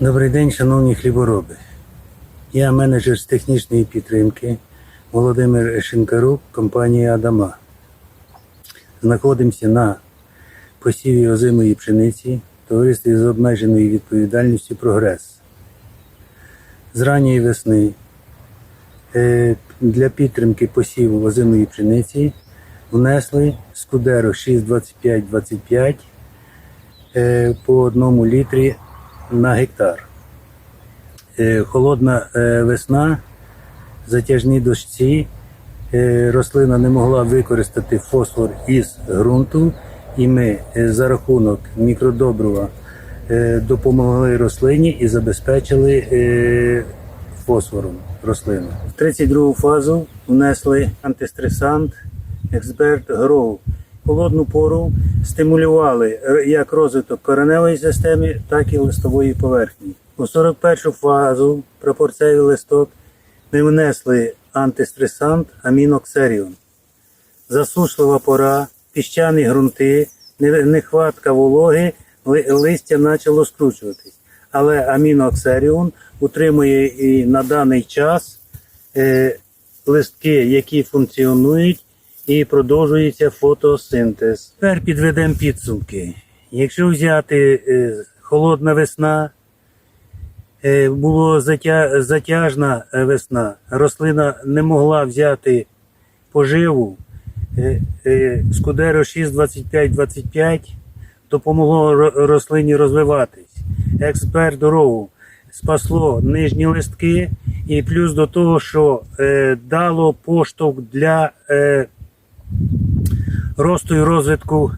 Добрий день, шановні хлібороби. Я менеджер з технічної підтримки Володимир Шинкарук, компанія Адама. Знаходимося на посіві озимої пшениці товаристві з обмеженою відповідальністю Прогрес. З ранньої весни е, для підтримки посіву озимої пшениці внесли Скудеро 62525 е, по одному літрі на гектар. Е, Холодна е, весна, затяжні дощі, е, рослина не могла використати фосфор із ґрунту, і ми за рахунок мікродобрива допомогли рослині і забезпечили фосфором рослину. В 32 фазу внесли антистресант Експерт Grow. Холодну пору стимулювали як розвиток кореневої системи, так і листової поверхні. У 41 фазу пропорцевий листок ми внесли антистресант аміноксеріон. Засушлива пора, піщані ґрунти, нехватка вологи, листя почало скручуватись. Але аміноксеріон утримує і на даний час е, листки, які функціонують, і продовжується фотосинтез. Тепер підведемо підсумки. Якщо взяти е, холодна весна, е, було затя, затяжна е, весна, рослина не могла взяти поживу. Скудеро 62525 допомогло рослині розвиватись. Експерт дорогу спасло нижні листки, і плюс до того, що дало поштовх для росту і розвитку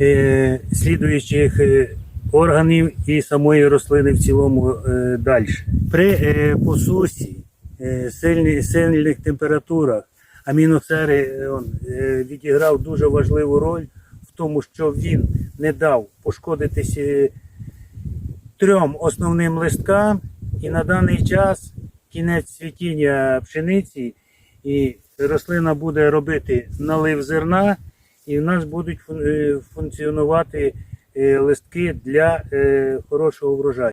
е, слідуючих е, органів і самої рослини в цілому е, далі. При е, посусі, е, сильні, сильних температурах аміноксери е, е, відіграв дуже важливу роль в тому, що він не дав пошкодитись е, трьом основним листкам, і на даний час кінець цвітіння пшениці, і рослина буде робити налив зерна, і в нас будуть е, функціонувати е, листки для е, хорошого врожаю.